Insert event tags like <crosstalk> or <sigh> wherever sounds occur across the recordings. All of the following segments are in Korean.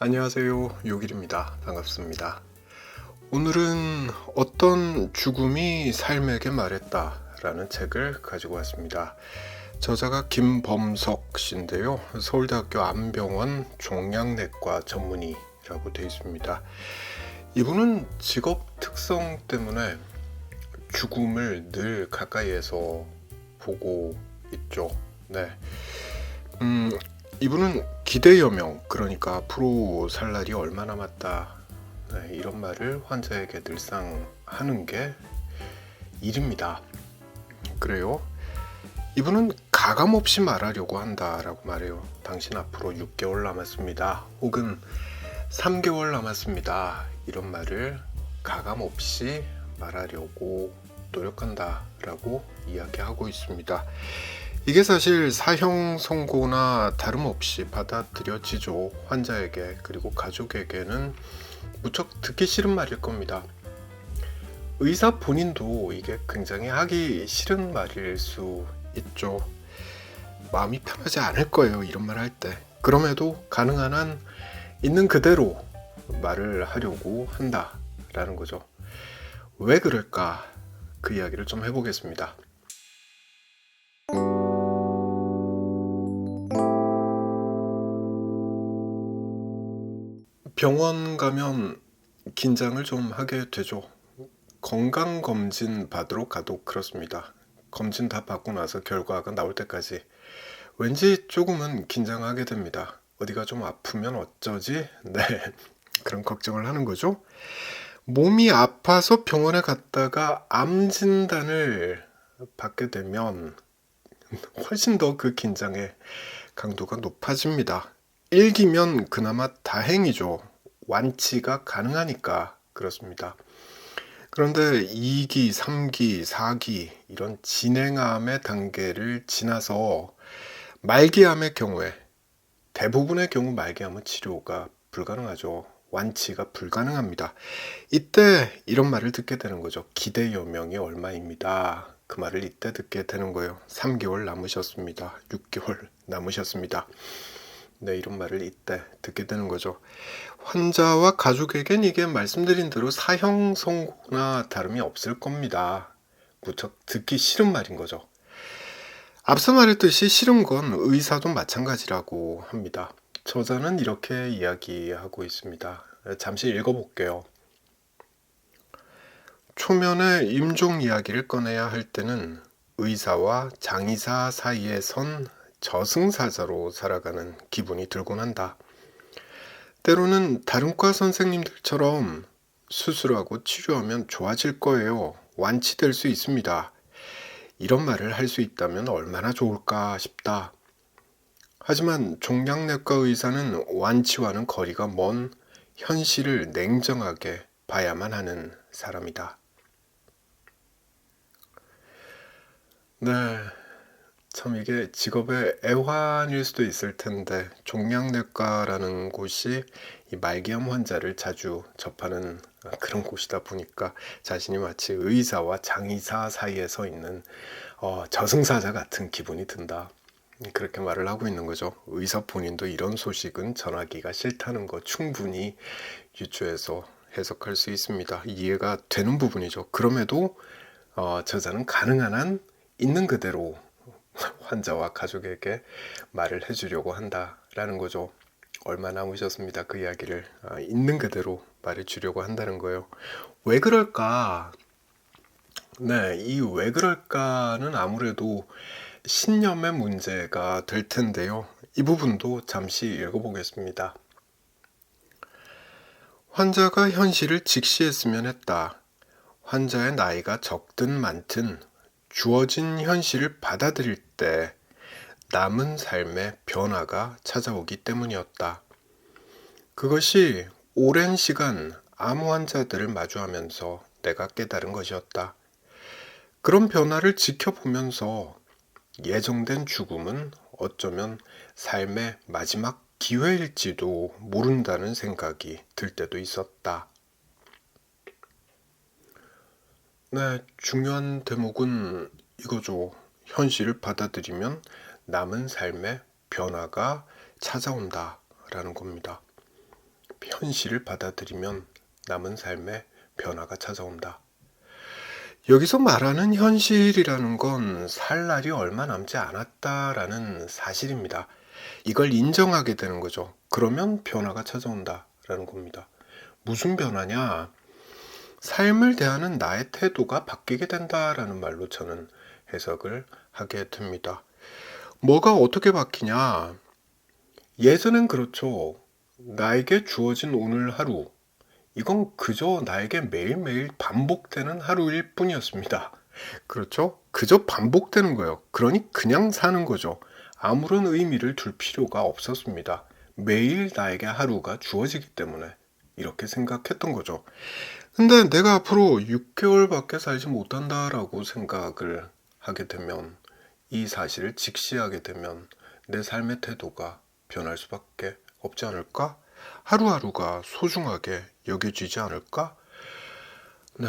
안녕하세요. 요길입니다. 반갑습니다. 오늘은 어떤 죽음이 삶에게 말했다 라는 책을 가지고 왔습니다. 저자가 김범석 씨인데요. 서울대학교 안병원 종양내과 전문의라고 되어 있습니다. 이분은 직업 특성 때문에 죽음을 늘 가까이에서 보고 있죠. 네. 음, 이분은 기대여명, 그러니까 앞으로 살 날이 얼마 남았다. 네, 이런 말을 환자에게 늘상 하는 게 일입니다. 그래요. 이분은 가감 없이 말하려고 한다라고 말해요. 당신 앞으로 6개월 남았습니다. 혹은 3개월 남았습니다. 이런 말을 가감 없이 말하려고 노력한다라고 이야기하고 있습니다. 이게 사실 사형 선고나 다름없이 받아들여지죠. 환자에게 그리고 가족에게는 무척 듣기 싫은 말일 겁니다. 의사 본인도 이게 굉장히 하기 싫은 말일 수 있죠. 마음이 편하지 않을 거예요. 이런 말 할 때. 그럼에도 가능한 한 있는 그대로 말을 하려고 한다라는 거죠. 왜 그럴까? 그 이야기를 좀 해보겠습니다. 병원 가면 긴장을 좀 하게 되죠. 건강 검진 받으러 가도 그렇습니다. 검진 다 받고 나서 결과가 나올 때까지 왠지 조금은 긴장하게 됩니다. 어디가 좀 아프면 어쩌지? <laughs> 네. 그런 걱정을 하는 거죠. 몸이 아파서 병원에 갔다가 암 진단을 받게 되면 훨씬 더 그 긴장의 강도가 높아집니다. 1기면 그나마 다행이죠. 완치가 가능하니까 그렇습니다. 그런데 2기, 3기, 4기 이런 진행암의 단계를 지나서 말기암의 경우에 대부분의 경우 말기암은 치료가 불가능하죠. 완치가 불가능합니다. 이때 이런 말을 듣게 되는 거죠. 기대 여명이 얼마입니다. 그 말을 이때 듣게 되는 거예요. 3개월 남으셨습니다. 6개월 남으셨습니다. 네, 이런 말을 이때 듣게 되는 거죠. 환자와 가족에겐 이게 말씀드린 대로 사형 선고나 다름이 없을 겁니다. 무척 듣기 싫은 말인 거죠. 앞서 말했듯이 싫은 건 의사도 마찬가지라고 합니다. 저자는 이렇게 이야기하고 있습니다. 잠시 읽어볼게요. 초면에 임종 이야기를 꺼내야 할 때는 의사와 장의사 사이에 선 저승사자로 살아가는 기분이 들곤 한다. 때로는 다른 과 선생님들처럼 수술하고 치료하면 좋아질 거예요. 완치될 수 있습니다. 이런 말을 할 수 있다면 얼마나 좋을까 싶다. 하지만 종양내과 의사는 완치와는 거리가 먼 현실을 냉정하게 봐야만 하는 사람이다. 네. 참 이게 직업의 애환일 수도 있을 텐데 종양내과라는 곳이 이 말기암 환자를 자주 접하는 그런 곳이다 보니까 자신이 마치 의사와 장의사 사이에 서 있는 어, 저승사자 같은 기분이 든다. 그렇게 말을 하고 있는 거죠. 의사 본인도 이런 소식은 전하기가 싫다는 거 충분히 유추해서 해석할 수 있습니다. 이해가 되는 부분이죠. 그럼에도 어, 저자는 가능한 한 있는 그대로 환자와 가족에게 말을 해주려고 한다라는 거죠. 얼마 남으셨습니다. 그 이야기를 아, 있는 그대로 말해주려고 한다는 거예요. 왜 그럴까? 네, 이 왜 그럴까는 아무래도 신념의 문제가 될 텐데요. 이 부분도 잠시 읽어보겠습니다. 환자가 현실을 직시했으면 했다. 환자의 나이가 적든 많든 주어진 현실을 받아들일 때 남은 삶의 변화가 찾아오기 때문이었다. 그것이 오랜 시간 암 환자들을 마주하면서 내가 깨달은 것이었다. 그런 변화를 지켜보면서 예정된 죽음은 어쩌면 삶의 마지막 기회일지도 모른다는 생각이 들 때도 있었다. 네, 중요한 대목은 이거죠. 현실을 받아들이면 남은 삶의 변화가 찾아온다. 라는 겁니다. 현실을 받아들이면 남은 삶에 변화가 찾아온다. 여기서 말하는 현실이라는 건 살 날이 얼마 남지 않았다라는 사실입니다. 이걸 인정하게 되는 거죠. 그러면 변화가 찾아온다라는 겁니다. 무슨 변화냐? 삶을 대하는 나의 태도가 바뀌게 된다라는 말로 저는 해석을 하게 됩니다. 뭐가 어떻게 바뀌냐? 예전엔 그렇죠. 나에게 주어진 오늘 하루, 이건 그저 나에게 매일매일 반복되는 하루일 뿐이었습니다. 그렇죠? 그저 반복되는 거예요. 그러니 그냥 사는 거죠. 아무런 의미를 둘 필요가 없었습니다. 매일 나에게 하루가 주어지기 때문에 이렇게 생각했던 거죠. 근데 내가 앞으로 6개월밖에 살지 못한다라고 생각을 하게 되면 이 사실을 직시하게 되면 내 삶의 태도가 변할 수밖에 없지 않을까? 하루하루가 소중하게 여겨지지 않을까? 네,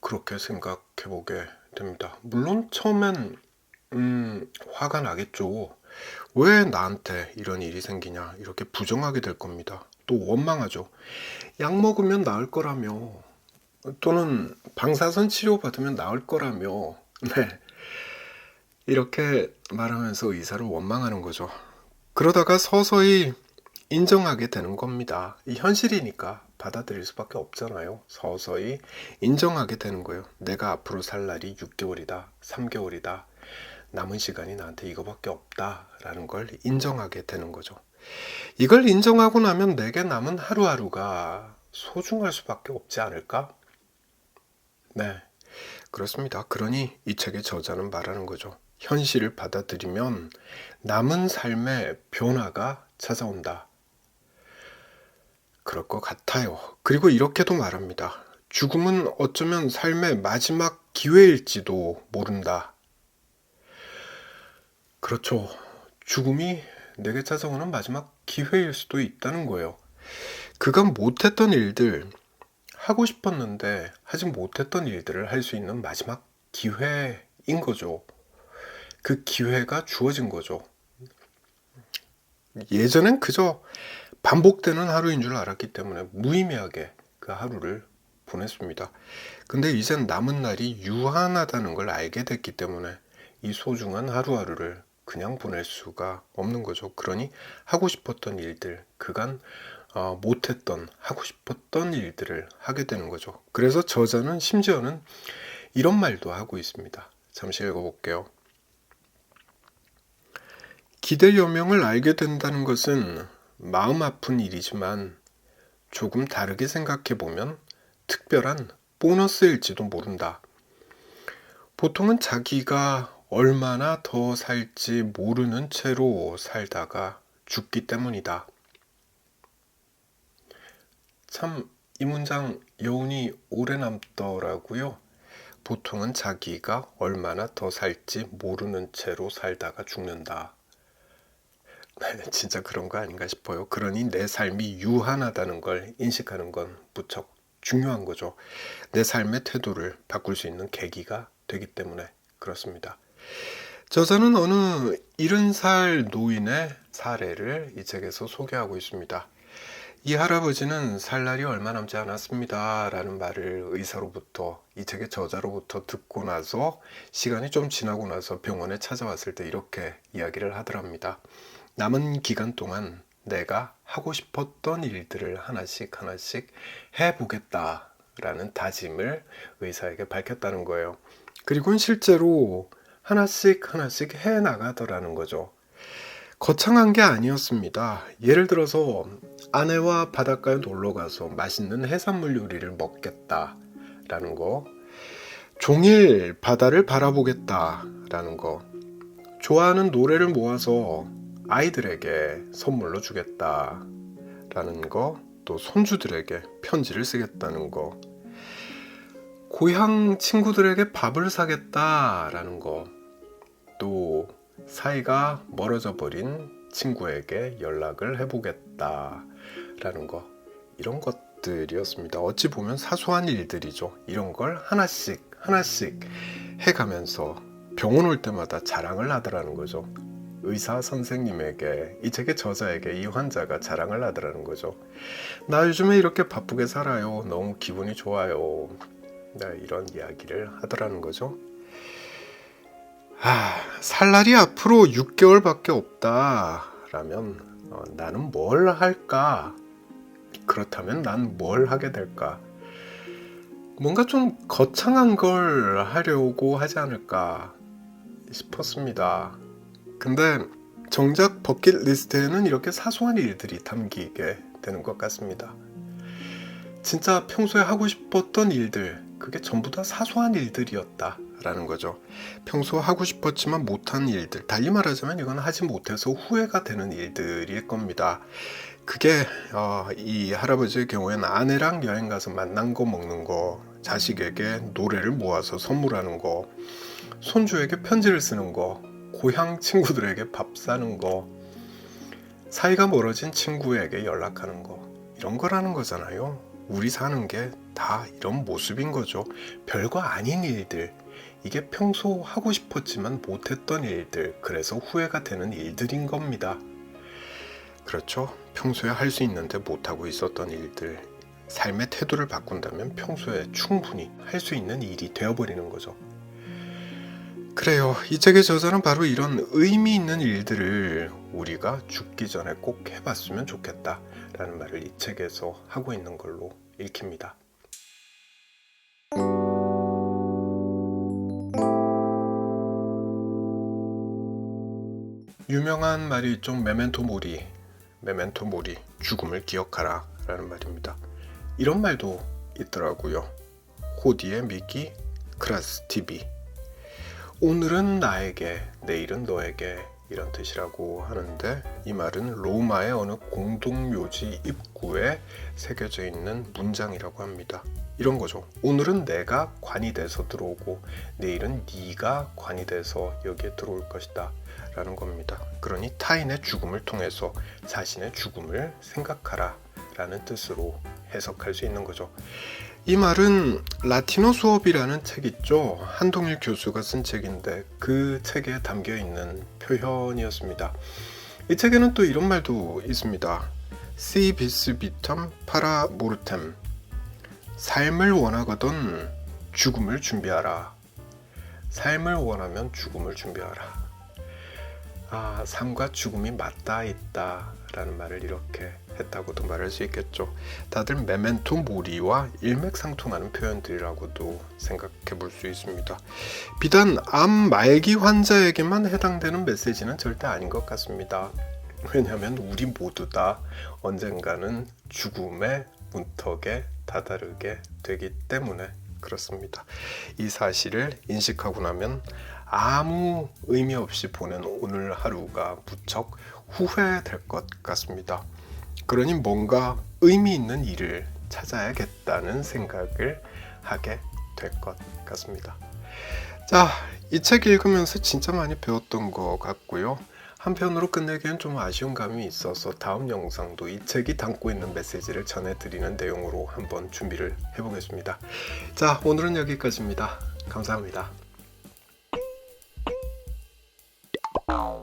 그렇게 생각해 보게 됩니다. 물론 처음엔 음, 화가 나겠죠. 왜 나한테 이런 일이 생기냐 이렇게 부정하게 될 겁니다. 또 원망하죠. 약 먹으면 나을 거라며 또는 방사선 치료 받으면 나을 거라며 <laughs> 네 이렇게 말하면서 의사를 원망하는 거죠. 그러다가 서서히 인정하게 되는 겁니다. 이 현실이니까 받아들일 수밖에 없잖아요. 서서히 인정하게 되는 거예요. 내가 앞으로 살 날이 6개월이다, 3개월이다. 남은 시간이 나한테 이거밖에 없다라는 걸 인정하게 되는 거죠. 이걸 인정하고 나면 내게 남은 하루하루가 소중할 수밖에 없지 않을까? 네, 그렇습니다. 그러니 이 책의 저자는 말하는 거죠. 현실을 받아들이면 남은 삶의 변화가 찾아온다. 그럴 것 같아요. 그리고 이렇게도 말합니다. 죽음은 어쩌면 삶의 마지막 기회일지도 모른다. 그렇죠. 죽음이 내게 찾아오는 마지막 기회일 수도 있다는 거예요. 그간 못했던 일들, 하고 싶었는데 하지 못했던 일들을 할 수 있는 마지막 기회인 거죠. 그 기회가 주어진 거죠. 예전엔 그저 반복되는 하루인 줄 알았기 때문에 무의미하게 그 하루를 보냈습니다. 근데 이젠 남은 날이 유한하다는 걸 알게 됐기 때문에 이 소중한 하루하루를 그냥 보낼 수가 없는 거죠. 그러니 하고 싶었던 일들, 그간 어, 못했던 하고 싶었던 일들을 하게 되는 거죠. 그래서 저자는 심지어는 이런 말도 하고 있습니다. 잠시 읽어볼게요. 기대 여명을 알게 된다는 것은 마음 아픈 일이지만 조금 다르게 생각해 보면 특별한 보너스일지도 모른다. 보통은 자기가 얼마나 더 살지 모르는 채로 살다가 죽기 때문이다. 참, 이 문장 여운이 오래 남더라고요. 보통은 자기가 얼마나 더 살지 모르는 채로 살다가 죽는다. <laughs> 진짜 그런 거 아닌가 싶어요. 그러니 내 삶이 유한하다는 걸 인식하는 건 무척 중요한 거죠. 내 삶의 태도를 바꿀 수 있는 계기가 되기 때문에 그렇습니다. 저자는 어느 70살 노인의 사례를 이 책에서 소개하고 있습니다. 이 할아버지는 살 날이 얼마 남지 않았습니다. 라는 말을 의사로부터, 이 책의 저자로부터 듣고 나서 시간이 좀 지나고 나서 병원에 찾아왔을 때 이렇게 이야기를 하더랍니다. 남은 기간 동안 내가 하고 싶었던 일들을 하나씩 하나씩 해보겠다 라는 다짐을 의사에게 밝혔다는 거예요. 그리고 실제로 하나씩 하나씩 해 나가더라는 거죠. 거창한 게 아니었습니다. 예를 들어서 아내와 바닷가에 놀러 가서 맛있는 해산물 요리를 먹겠다라는 거, 종일 바다를 바라보겠다라는 거, 좋아하는 노래를 모아서 아이들에게 선물로 주겠다라는 거, 또 손주들에게 편지를 쓰겠다는 거, 고향 친구들에게 밥을 사겠다라는 거, 또 사이가 멀어져 버린 친구에게 연락을 해보겠다라는 거, 이런 것들이었습니다. 어찌 보면 사소한 일들이죠. 이런 걸 하나씩 하나씩 해가면서 병원 올 때마다 자랑을 하더라는 거죠. 의사 선생님에게 이 책의 저자에게 이 환자가 자랑을 하더라는 거죠. 나 요즘에 이렇게 바쁘게 살아요. 너무 기분이 좋아요. 네, 이런 이야기를 하더라는 거죠. 아, 살 날이 앞으로 6개월밖에 없다라면 어, 나는 뭘 할까? 그렇다면 난 뭘 하게 될까? 뭔가 좀 거창한 걸 하려고 하지 않을까 싶었습니다. 근데 정작 버킷리스트에는 이렇게 사소한 일들이 담기게 되는 것 같습니다. 진짜 평소에 하고 싶었던 일들, 그게 전부 다 사소한 일들이었다 라는 거죠. 평소 하고 싶었지만 못한 일들, 달리 말하자면 이건 하지 못해서 후회가 되는 일들일 겁니다. 그게 어, 이 할아버지의 경우에는 아내랑 여행 가서 만난 거 먹는 거, 자식에게 노래를 모아서 선물하는 거, 손주에게 편지를 쓰는 거, 고향 친구들에게 밥 사는 거, 사이가 멀어진 친구에게 연락하는 거, 이런 거라는 거잖아요. 우리 사는 게 다 이런 모습인 거죠. 별거 아닌 일들. 이게 평소 하고 싶었지만 못했던 일들. 그래서 후회가 되는 일들인 겁니다. 그렇죠. 평소에 할 수 있는데 못하고 있었던 일들. 삶의 태도를 바꾼다면 평소에 충분히 할 수 있는 일이 되어버리는 거죠. 그래요. 이 책의 저자는 바로 이런 의미 있는 일들을 우리가 죽기 전에 꼭 해봤으면 좋겠다라는 말을 이 책에서 하고 있는 걸로 읽힙니다. 유명한 말이 좀 메멘토 모리, 메멘토 모리, 죽음을 기억하라 라는 말입니다. 이런 말도 있더라고요. 호디의 미기 크라스 TV. 오늘은 나에게, 내일은 너에게 이런 뜻이라고 하는데 이 말은 로마의 어느 공동묘지 입구에 새겨져 있는 문장이라고 합니다. 이런 거죠. 오늘은 내가 관이 돼서 들어오고 내일은 네가 관이 돼서 여기에 들어올 것이다. 라는 겁니다. 그러니 타인의 죽음을 통해서 자신의 죽음을 생각하라 라는 뜻으로 해석할 수 있는 거죠. 이 말은 라틴어 수업이라는 책 있죠. 한동일 교수가 쓴 책인데 그 책에 담겨 있는 표현이었습니다. 이 책에는 또 이런 말도 있습니다. Si bis vitam para mortem. 삶을 원하거든 죽음을 준비하라. 삶을 원하면 죽음을 준비하라. 아, 삶과 죽음이 맞닿아 있다라는 말을 이렇게 했다고도 말할 수 있겠죠. 다들 메멘토 모리와 일맥상통하는 표현들이라고도 생각해 볼 수 있습니다. 비단 암 말기 환자에게만 해당되는 메시지는 절대 아닌 것 같습니다. 왜냐하면 우리 모두 다 언젠가는 죽음의 문턱에 다다르게 되기 때문에 그렇습니다. 이 사실을 인식하고 나면 아무 의미 없이 보낸 오늘 하루가 무척 후회될 것 같습니다. 그러니 뭔가 의미 있는 일을 찾아야겠다는 생각을 하게 될 것 같습니다. 자, 이 책 읽으면서 진짜 많이 배웠던 것 같고요. 한편으로 끝내기엔 좀 아쉬운 감이 있어서 다음 영상도 이 책이 담고 있는 메시지를 전해드리는 내용으로 한번 준비를 해보겠습니다. 자, 오늘은 여기까지입니다. 감사합니다. Ow.